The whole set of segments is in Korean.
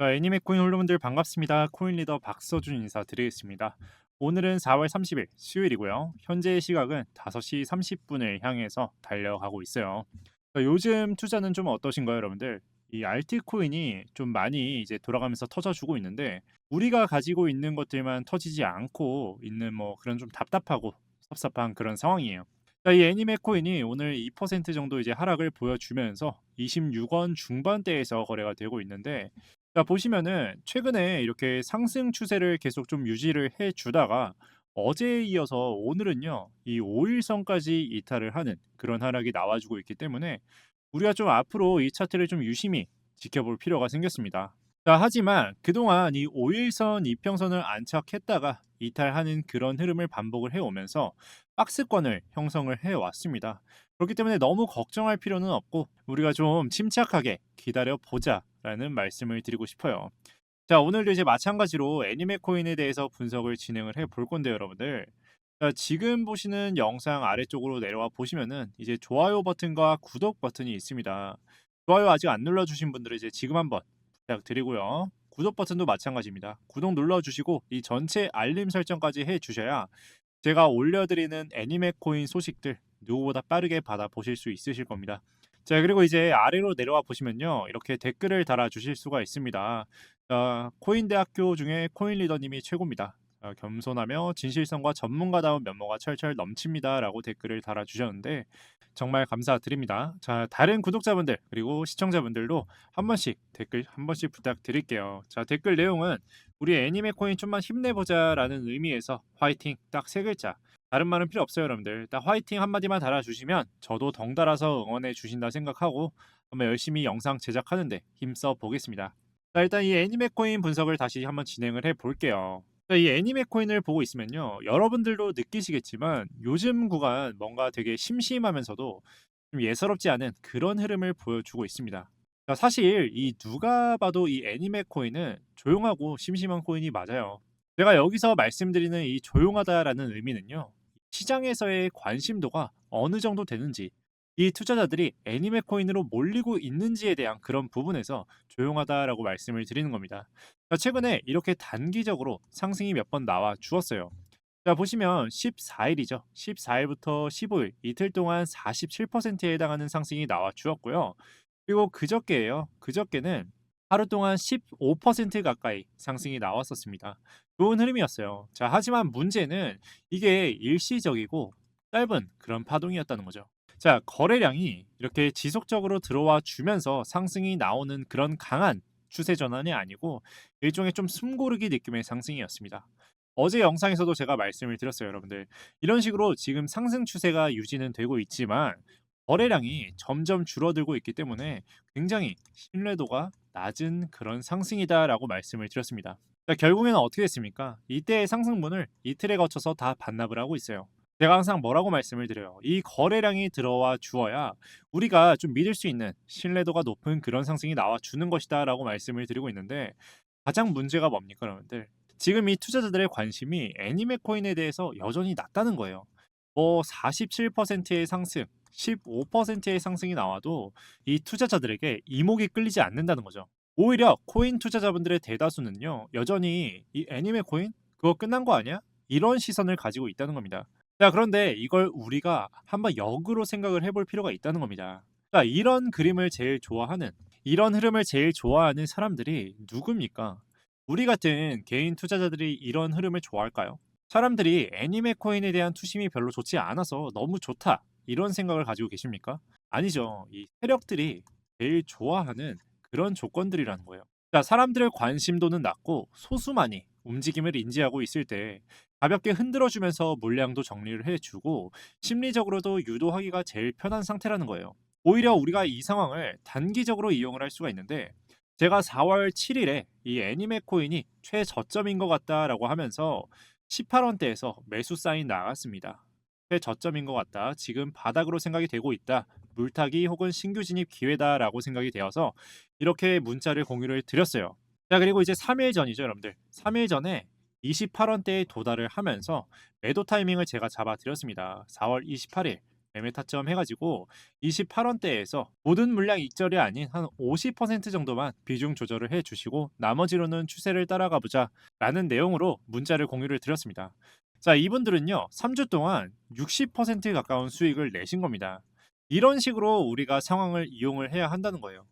자, 애니메 코인 홀로분들 반갑습니다. 코인 리더 박서준 인사드리겠습니다. 오늘은 4월 30일 수요일이고요. 현재 시각은 5시 30분을 향해서 달려가고 있어요. 자, 요즘 투자는 좀 어떠신가요, 여러분들? 이 알트코인이 좀 많이 이제 돌아가면서 터져주고 있는데 우리가 가지고 있는 것들만 터지지 않고 있는 뭐 그런 좀 답답하고 섭섭한 그런 상황이에요. 자, 이 애니메 코인이 오늘 2% 정도 이제 하락을 보여주면서 26원 중반대에서 거래가 되고 있는데 자 보시면은 최근에 이렇게 상승 추세를 계속 좀 유지를 해 주다가 어제에 이어서 오늘은요. 이 5 일선까지 이탈을 하는 그런 하락이 나와 주고 있기 때문에 우리가 좀 앞으로 이 차트를 좀 유심히 지켜볼 필요가 생겼습니다. 자 하지만 그동안 이 5 일선 이평선을 안착했다가 이탈하는 그런 흐름을 반복을 해 오면서 박스권을 형성을 해 왔습니다. 그렇기 때문에 너무 걱정할 필요는 없고 우리가 좀 침착하게 기다려 보자 라는 말씀을 드리고 싶어요. 자, 오늘도 이제 마찬가지로 애니메 코인에 대해서 분석을 진행을 해 볼 건데요, 여러분들. 자, 지금 보시는 영상 아래쪽으로 내려와 보시면은 이제 좋아요 버튼과 구독 버튼이 있습니다. 좋아요 아직 안 눌러 주신 분들은 이제 지금 한번 부탁드리고요. 구독 버튼도 마찬가지입니다. 구독 눌러 주시고 이 전체 알림 설정까지 해 주셔야 제가 올려드리는 애니메 코인 소식들 누구보다 빠르게 받아 보실 수 있으실 겁니다. 자, 그리고 이제 아래로 내려와 보시면요. 이렇게 댓글을 달아 주실 수가 있습니다. 자, 코인 대학교 중에 코인 리더님이 최고입니다. 자, 겸손하며 진실성과 전문가다운 면모가 철철 넘칩니다. 라고 댓글을 달아 주셨는데 정말 감사드립니다. 자, 다른 구독자분들 그리고 시청자분들도 한 번씩 댓글 한 번씩 부탁드릴게요. 자, 댓글 내용은 우리 애니메 코인 좀만 힘내보자라는 의미에서 화이팅 딱 세 글자 다른 말은 필요 없어요, 여러분들. 딱 화이팅 한마디만 달아주시면 저도 덩달아서 응원해 주신다 생각하고 한번 열심히 영상 제작하는데 힘써 보겠습니다. 자, 일단 이 애니메 코인 분석을 다시 한번 진행을 해 볼게요. 자, 이 애니메 코인을 보고 있으면요. 여러분들도 느끼시겠지만 요즘 구간 뭔가 되게 심심하면서도 좀 예사롭지 않은 그런 흐름을 보여주고 있습니다. 자, 사실 이 누가 봐도 이 애니메 코인은 조용하고 심심한 코인이 맞아요. 제가 여기서 말씀드리는 이 조용하다라는 의미는요. 시장에서의 관심도가 어느 정도 되는지, 이 투자자들이 애니메 코인으로 몰리고 있는지에 대한 그런 부분에서 조용하다라고 말씀을 드리는 겁니다. 자, 최근에 이렇게 단기적으로 상승이 몇 번 나와 주었어요. 자, 보시면 14일이죠. 14일부터 15일 이틀 동안 47%에 해당하는 상승이 나와 주었고요. 그리고 그저께예요. 그저께는 하루 동안 15% 가까이 상승이 나왔었습니다. 좋은 흐름이었어요. 자, 하지만 문제는 이게 일시적이고 짧은 그런 파동이었다는 거죠. 자, 거래량이 이렇게 지속적으로 들어와 주면서 상승이 나오는 그런 강한 추세 전환이 아니고 일종의 좀 숨고르기 느낌의 상승이었습니다. 어제 영상에서도 제가 말씀을 드렸어요, 여러분들. 이런 식으로 지금 상승 추세가 유지는 되고 있지만 거래량이 점점 줄어들고 있기 때문에 굉장히 신뢰도가 낮은 그런 상승이다라고 말씀을 드렸습니다. 자, 결국에는 어떻게 됐습니까? 이때의 상승분을 이틀에 거쳐서 다 반납을 하고 있어요. 제가 항상 뭐라고 말씀을 드려요. 이 거래량이 들어와 주어야 우리가 좀 믿을 수 있는 신뢰도가 높은 그런 상승이 나와 주는 것이다라고 말씀을 드리고 있는데 가장 문제가 뭡니까, 여러분들? 지금 이 투자자들의 관심이 애니메 코인에 대해서 여전히 낮다는 거예요. 뭐 47%의 상승, 15%의 상승이 나와도 이 투자자들에게 이목이 끌리지 않는다는 거죠. 오히려 코인 투자자분들의 대다수는요, 여전히 이 애니메 코인? 그거 끝난 거 아니야? 이런 시선을 가지고 있다는 겁니다. 자, 그런데 이걸 우리가 한번 역으로 생각을 해볼 필요가 있다는 겁니다. 자, 이런 그림을 제일 좋아하는, 이런 흐름을 제일 좋아하는 사람들이 누굽니까? 우리 같은 개인 투자자들이 이런 흐름을 좋아할까요? 사람들이 애니메 코인에 대한 투심이 별로 좋지 않아서 너무 좋다. 이런 생각을 가지고 계십니까? 아니죠. 이 세력들이 제일 좋아하는 그런 조건들이라는 거예요. 자, 사람들의 관심도는 낮고 소수만이 움직임을 인지하고 있을 때 가볍게 흔들어주면서 물량도 정리를 해주고 심리적으로도 유도하기가 제일 편한 상태라는 거예요. 오히려 우리가 이 상황을 단기적으로 이용을 할 수가 있는데 제가 4월 7일에 이 애니메 코인이 최저점인 것 같다라고 하면서 18원대에서 매수 사인 나갔습니다. 저점인 것 같다. 지금 바닥으로 생각이 되고 있다. 물타기 혹은 신규 진입 기회다라고 생각이 되어서 이렇게 문자를 공유를 드렸어요. 자, 그리고 이제 3일 전이죠, 여러분들. 3일 전에 28원대에 도달을 하면서 매도 타이밍을 제가 잡아 드렸습니다. 4월 28일 매매 타점 해가지고 28원대에서 모든 물량 익절이 아닌 한 50% 정도만 비중 조절을 해주시고 나머지로는 추세를 따라가 보자 라는 내용으로 문자를 공유를 드렸습니다. 자 이분들은요 3주 동안 60% 가까운 수익을 내신 겁니다. 이런 식으로 우리가 상황을 이용을 해야 한다는 거예요.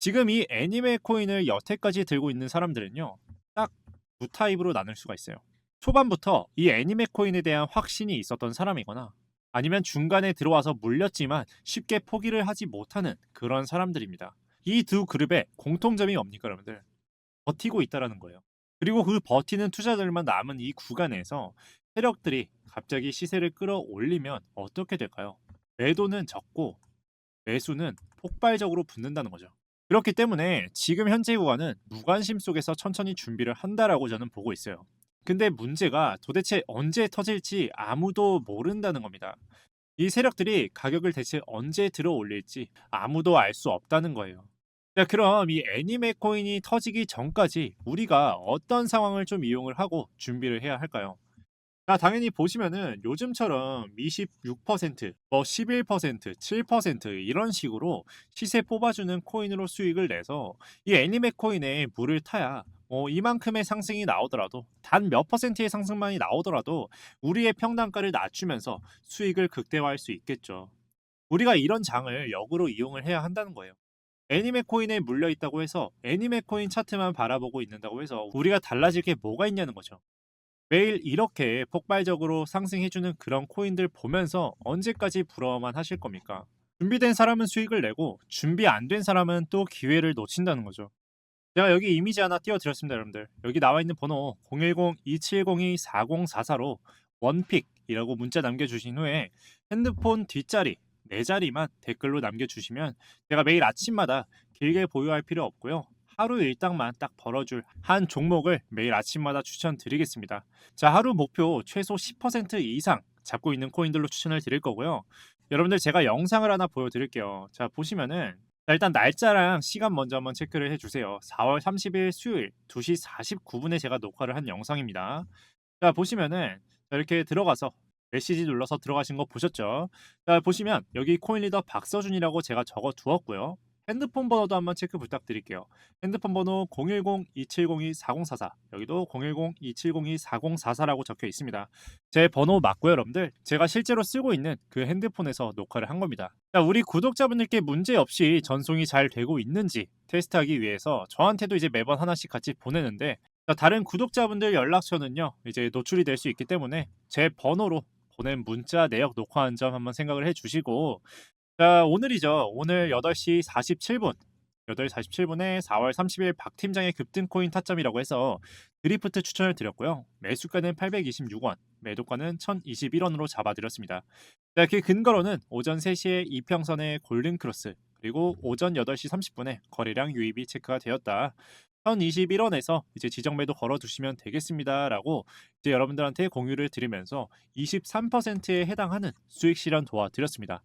지금 이 애니메 코인을 여태까지 들고 있는 사람들은요 딱 두 타입으로 나눌 수가 있어요. 초반부터 이 애니메 코인에 대한 확신이 있었던 사람이거나 아니면 중간에 들어와서 물렸지만 쉽게 포기를 하지 못하는 그런 사람들입니다. 이 두 그룹의 공통점이 뭡니까 여러분들? 버티고 있다라는 거예요. 그리고 그 버티는 투자자들만 남은 이 구간에서 세력들이 갑자기 시세를 끌어올리면 어떻게 될까요? 매도는 적고 매수는 폭발적으로 붙는다는 거죠. 그렇기 때문에 지금 현재 구간은 무관심 속에서 천천히 준비를 한다라고 저는 보고 있어요. 근데 문제가 도대체 언제 터질지 아무도 모른다는 겁니다. 이 세력들이 가격을 대체 언제 들어 올릴지 아무도 알 수 없다는 거예요. 자, 그럼 이 애니메 코인이 터지기 전까지 우리가 어떤 상황을 좀 이용을 하고 준비를 해야 할까요? 자, 당연히 보시면은 요즘처럼 26%, 뭐 11%, 7% 이런 식으로 시세 뽑아주는 코인으로 수익을 내서 이 애니메 코인에 물을 타야 어, 이만큼의 상승이 나오더라도 단 몇 퍼센트의 상승만이 나오더라도 우리의 평단가를 낮추면서 수익을 극대화할 수 있겠죠. 우리가 이런 장을 역으로 이용을 해야 한다는 거예요. 애니메 코인에 물려 있다고 해서 애니메 코인 차트만 바라보고 있는다고 해서 우리가 달라질 게 뭐가 있냐는 거죠. 매일 이렇게 폭발적으로 상승해주는 그런 코인들 보면서 언제까지 부러워만 하실 겁니까? 준비된 사람은 수익을 내고 준비 안 된 사람은 또 기회를 놓친다는 거죠. 제가 여기 이미지 하나 띄워드렸습니다, 여러분들. 여기 나와 있는 번호 010-2702-4044로 원픽이라고 문자 남겨주신 후에 핸드폰 뒷자리 네 자리만 댓글로 남겨주시면 제가 매일 아침마다 길게 보유할 필요 없고요. 하루 일당만 딱 벌어줄 한 종목을 매일 아침마다 추천드리겠습니다. 자, 하루 목표 최소 10% 이상 잡고 있는 코인들로 추천을 드릴 거고요. 여러분들 제가 영상을 하나 보여드릴게요. 자, 보시면은 자, 일단 날짜랑 시간 먼저 한번 체크를 해주세요. 4월 30일 수요일 2시 49분에 제가 녹화를 한 영상입니다. 자, 보시면은 자, 이렇게 들어가서 메시지 눌러서 들어가신 거 보셨죠? 자, 보시면 여기 코인리더 박서준이라고 제가 적어 두었고요. 핸드폰 번호도 한번 체크 부탁드릴게요. 핸드폰 번호 010-2702-4044 여기도 010-2702-4044라고 적혀 있습니다. 제 번호 맞고요, 여러분들. 제가 실제로 쓰고 있는 그 핸드폰에서 녹화를 한 겁니다. 자, 우리 구독자분들께 문제 없이 전송이 잘 되고 있는지 테스트하기 위해서 저한테도 이제 매번 하나씩 같이 보내는데 자, 다른 구독자분들 연락처는요 이제 노출이 될 수 있기 때문에 제 번호로 보낸 문자 내역 녹화한 점 한번 생각을 해주시고 자 오늘이죠. 오늘 8시 47분. 8시 47분에 4월 30일 박 팀장의 급등 코인 타점이라고 해서 드리프트 추천을 드렸고요. 매수가는 826원 매도가는 1021원으로 잡아드렸습니다. 자, 그 근거로는 오전 3시에 이평선의 골든크로스 그리고 오전 8시 30분에 거래량 유입이 체크가 되었다. 1021원에서 이제 지정 매도 걸어 두시면 되겠습니다라고 이제 여러분들한테 공유를 드리면서 23%에 해당하는 수익 실현 도와드렸습니다.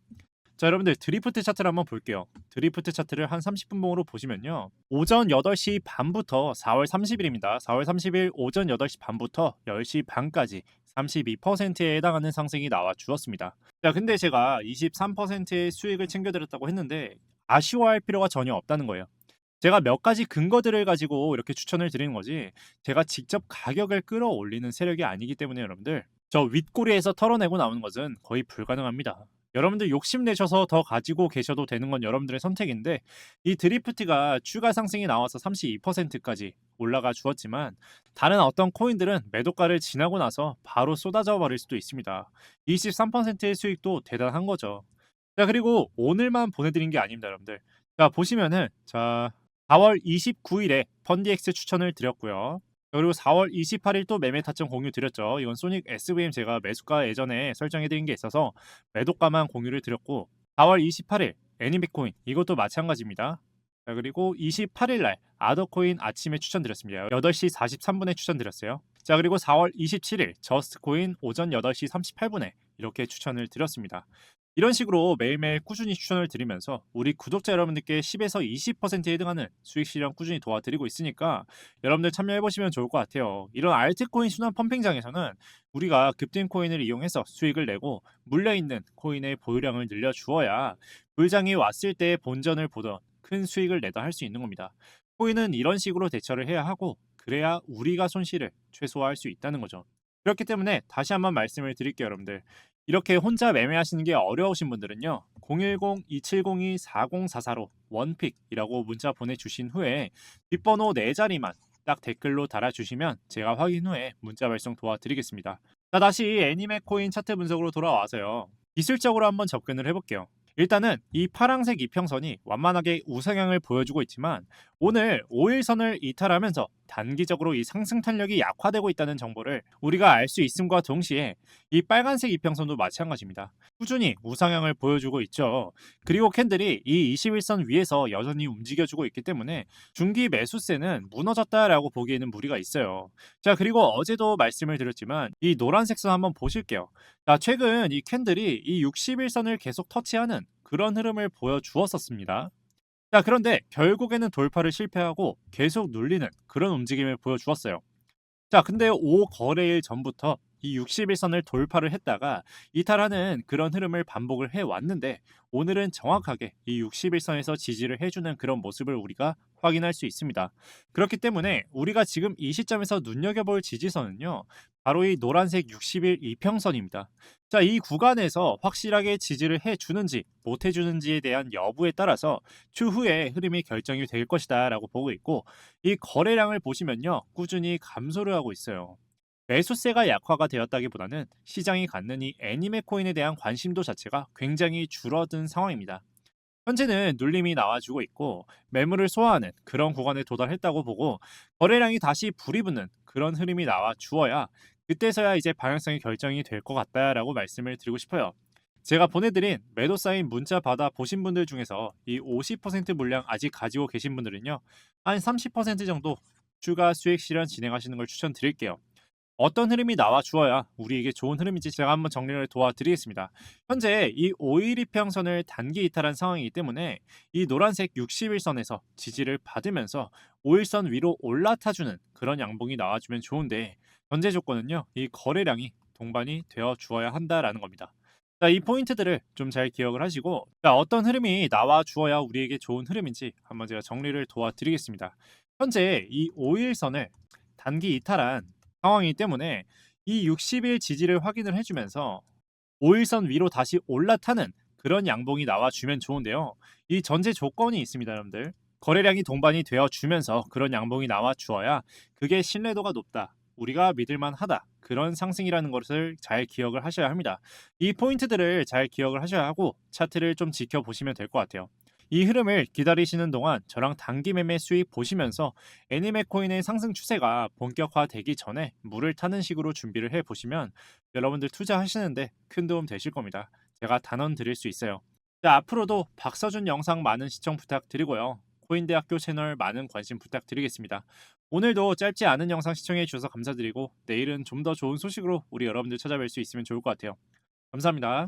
자 여러분들 드리프트 차트를 한번 볼게요. 드리프트 차트를 한 30분 봉으로 보시면요. 오전 8시 반부터 4월 30일입니다. 4월 30일 오전 8시 반부터 10시 반까지 32%에 해당하는 상승이 나와 주었습니다. 자 근데 제가 23%의 수익을 챙겨드렸다고 했는데 아쉬워할 필요가 전혀 없다는 거예요. 제가 몇 가지 근거들을 가지고 이렇게 추천을 드리는 거지 제가 직접 가격을 끌어올리는 세력이 아니기 때문에 여러분들 저 윗꼬리에서 털어내고 나오는 것은 거의 불가능합니다. 여러분들 욕심내셔서 더 가지고 계셔도 되는 건 여러분들의 선택인데 이 드리프트가 추가 상승이 나와서 32%까지 올라가 주었지만 다른 어떤 코인들은 매도가를 지나고 나서 바로 쏟아져 버릴 수도 있습니다. 23%의 수익도 대단한 거죠. 자 그리고 오늘만 보내드린 게 아닙니다 여러분들. 자 보시면은 자 4월 29일에 펀디엑스 추천을 드렸고요. 그리고 4월 28일 또 매매 타점 공유 드렸죠. 이건 소닉 SVM 제가 매수가 예전에 설정해 드린 게 있어서 매도가만 공유를 드렸고 4월 28일 애니비코인 이것도 마찬가지입니다. 자, 그리고 28일 날 아더코인 아침에 추천드렸습니다. 8시 43분에 추천드렸어요. 자, 그리고 4월 27일 저스트코인 오전 8시 38분에 이렇게 추천을 드렸습니다. 이런 식으로 매일매일 꾸준히 추천을 드리면서 우리 구독자 여러분들께 10에서 20%에 해당하는 수익 실현 꾸준히 도와드리고 있으니까 여러분들 참여해 보시면 좋을 것 같아요. 이런 알트코인 순환 펌핑장에서는 우리가 급등 코인을 이용해서 수익을 내고 물려 있는 코인의 보유량을 늘려 주어야 불장이 왔을 때 본전을 보던 큰 수익을 내다 할 수 있는 겁니다. 코인은 이런 식으로 대처를 해야 하고 그래야 우리가 손실을 최소화할 수 있다는 거죠. 그렇기 때문에 다시 한번 말씀을 드릴게요, 여러분들. 이렇게 혼자 매매하시는 게 어려우신 분들은요. 010-2702-4044로 원픽이라고 문자 보내주신 후에 뒷번호 4자리만 딱 댓글로 달아주시면 제가 확인 후에 문자 발송 도와드리겠습니다. 자, 다시 애니메 코인 차트 분석으로 돌아와서요. 기술적으로 한번 접근을 해볼게요. 일단은 이 파랑색 이평선이 완만하게 우상향을 보여주고 있지만 오늘 5일선을 이탈하면서 단기적으로 이 상승 탄력이 약화되고 있다는 정보를 우리가 알 수 있음과 동시에 이 빨간색 이평선도 마찬가지입니다. 꾸준히 우상향을 보여주고 있죠. 그리고 캔들이 이 21선 위에서 여전히 움직여주고 있기 때문에 중기 매수세는 무너졌다라고 보기에는 무리가 있어요. 자 그리고 어제도 말씀을 드렸지만 이 노란색 선 한번 보실게요. 자 최근 이 캔들이 이 61선을 계속 터치하는 그런 흐름을 보여주었었습니다. 자, 그런데 결국에는 돌파를 실패하고 계속 눌리는 그런 움직임을 보여주었어요. 자, 근데 5 거래일 전부터 이 61선을 돌파를 했다가 이탈하는 그런 흐름을 반복을 해 왔는데 오늘은 정확하게 이 61선에서 지지를 해주는 그런 모습을 우리가 확인할 수 있습니다. 그렇기 때문에 우리가 지금 이 시점에서 눈여겨볼 지지선은요. 바로 이 노란색 60일 이평선입니다. 자, 이 구간에서 확실하게 지지를 해주는지 못 해주는지에 대한 여부에 따라서 추후에 흐름이 결정이 될 것이다 라고 보고 있고 이 거래량을 보시면요. 꾸준히 감소를 하고 있어요. 매수세가 약화가 되었다기보다는 시장이 갖는 이 애니메 코인에 대한 관심도 자체가 굉장히 줄어든 상황입니다. 현재는 눌림이 나와주고 있고 매물을 소화하는 그런 구간에 도달했다고 보고 거래량이 다시 불이 붙는 그런 흐름이 나와 주어야 그때서야 이제 방향성이 결정이 될 것 같다라고 말씀을 드리고 싶어요. 제가 보내드린 매도 사인 문자 받아 보신 분들 중에서 이 50% 물량 아직 가지고 계신 분들은요 한 30% 정도 추가 수익 실현 진행하시는 걸 추천드릴게요. 어떤 흐름이 나와 주어야 우리에게 좋은 흐름인지 제가 한번 정리를 도와드리겠습니다. 현재 이 5일 이평선을 단기 이탈한 상황이기 때문에 이 노란색 60일선에서 지지를 받으면서 5일선 위로 올라타주는 그런 양봉이 나와주면 좋은데 전제 조건은요. 이 거래량이 동반이 되어 주어야 한다라는 겁니다. 자, 이 포인트들을 좀 잘 기억을 하시고 자, 어떤 흐름이 나와 주어야 우리에게 좋은 흐름인지 한번 제가 정리를 도와드리겠습니다. 현재 이 5일선을 단기 이탈한 상황이기 때문에 이 60일 지지를 확인을 해주면서 5일선 위로 다시 올라타는 그런 양봉이 나와주면 좋은데요. 이 전제 조건이 있습니다, 여러분들. 거래량이 동반이 되어 주면서 그런 양봉이 나와 주어야 그게 신뢰도가 높다. 우리가 믿을만 하다. 그런 상승이라는 것을 잘 기억을 하셔야 합니다. 이 포인트들을 잘 기억을 하셔야 하고 차트를 좀 지켜보시면 될 것 같아요. 이 흐름을 기다리시는 동안 저랑 단기 매매 수익 보시면서 애니메 코인의 상승 추세가 본격화되기 전에 물을 타는 식으로 준비를 해 보시면 여러분들 투자하시는데 큰 도움 되실 겁니다. 제가 단언 드릴 수 있어요. 자, 앞으로도 박서준 영상 많은 시청 부탁드리고요. 코인대학교 채널 많은 관심 부탁드리겠습니다. 오늘도 짧지 않은 영상 시청해 주셔서 감사드리고 내일은 좀 더 좋은 소식으로 우리 여러분들 찾아뵐 수 있으면 좋을 것 같아요. 감사합니다.